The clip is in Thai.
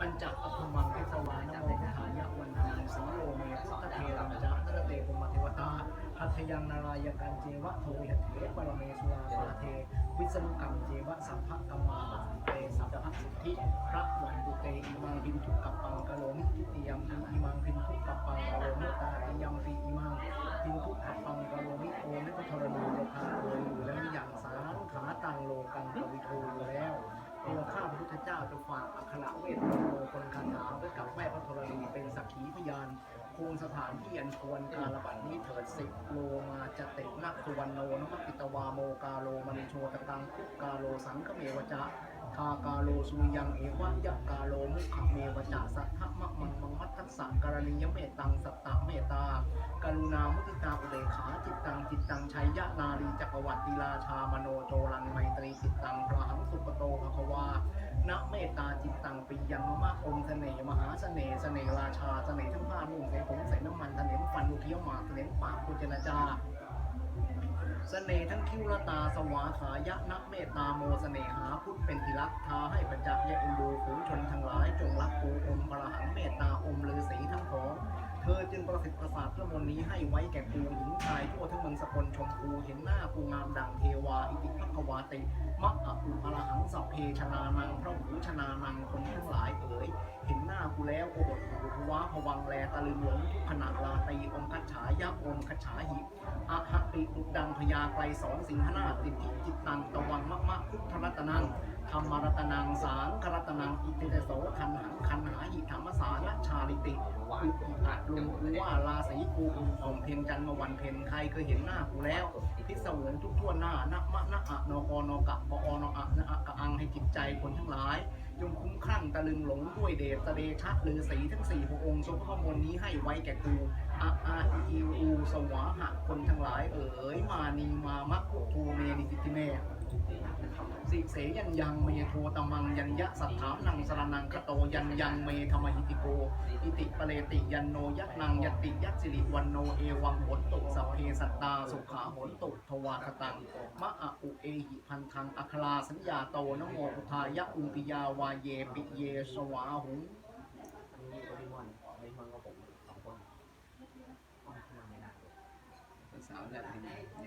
ปัญจอภุมังคิสวานโมทายะวันนังสีโยเมพุทธเทรังจานรเตปุมเทวตาหัตถยังนารายกันเจวะโทวิหเถปรเมสุราปาเท วิสนุกรรมเจวะสัมภะกัมมาบันเตสัพพะสิทธิ พระวันตุเตอิมังพินทุกัปปังกะโลมิทิติยัมอิ เจ้าจะฝากอัคระเวทมนต์โลคนคาถาไว้กับแม่พระธรณีเป็นสักขีพยานคงสถานที่อันควรการระบาดนี้เถิดสิโลมาจะเตนักสุวรรณโนนมัตติตวาโมกาโลมณิโชตตังคุกาโลสังคเมวจะคากาโลสุยังเอวะยะกาโลมุขเมวจะสัทธะมะมังมังมัตทัสสะการณียเมตตังสัตตะเมตตา กรุณามุติตาอุเบขาจิตตังจิตตังชัยยะนารีจักรวัติราชามโนโจรัง ตตาจิตตังปิยังมะองค์เสน่ห์มหาเสน่ห์เสน่ห์ราชาเสน่ห์ทั้งผ้านุ่งใส่ผมใส่น้ำมันเสน่ห์ฟันเคี้ยวหมากเสน่ห์ปากกุจรจาเสน่ห์ทั้งคิ้วละตาสวาขายะนักเมตตาโมเสน่หาพุทธเป็นที่รักทาให้ประจักษ์ยะอินดูฝูงชนทั้งหลายจงรักกูอมพระหังเมตตา อจึงประสิทธิ์ประสาทพระมนต์นี้ให้ไว้แก่กูหญิงชายทั่วทั้งเมืองสกลชมพูเห็นหน้ากูงามดังเทวาอิติพักวาติมะอะอุอรหังสัพเพชนานังพระหูชนานังคนทั้งหลายเอ๋ยเห็นหน้ากูแล้วโอดหูทวาพวังแลตะลึงหลงทุกขณะลาตีองคัจฉายะอมคัจฉาหิอะหะติอุดดังพยาไกลสอนสิงหนาติทิจิตตังตะวังมะมะพุทธรัตนังธรรมรัตนังสางครัตนังอิติเตโสคันหังคันหาหิธรรมสารชาลิติอุอิอะลุงกูว่าราศีกูหอมเพนจันมาวันเพนใครเคยเห็นหน้ากูแล้วพิศวงทุกทั่วหน้านะมะนะอะนอกอนอกะปอนออะนะอะกะอังให้จิตใจคนทั้งหลายจงคุ้มคลั่งตะลึงหลงด้วยเดชตะเดชะหรือสีทั้งสี่พระองค์ทรงพระมนต์นี้ให้ไว้แก่กูอะอาอีอูสวาหะคนทั้งหลายเอ๋ยมานีมามะกุกูเมนิติติเม สิเสยันยังเมโทตมังยันยะสัทธานังสรนังคโตยันยังเมธรรมหิติโกอิติปะเลติยันโนยักนังยติยักสิริวันโนเอวังหนตุสัพเพสัตตาสุขาหนตุทวาคตังมะอะอุเอหิพันธังอัคลาสัญญาโตนโมพุทธายะอุปิยาวาเยปิเยสวาหุงมีโอริมอนโอริมอนกับผมสองคนสาวแบบนี้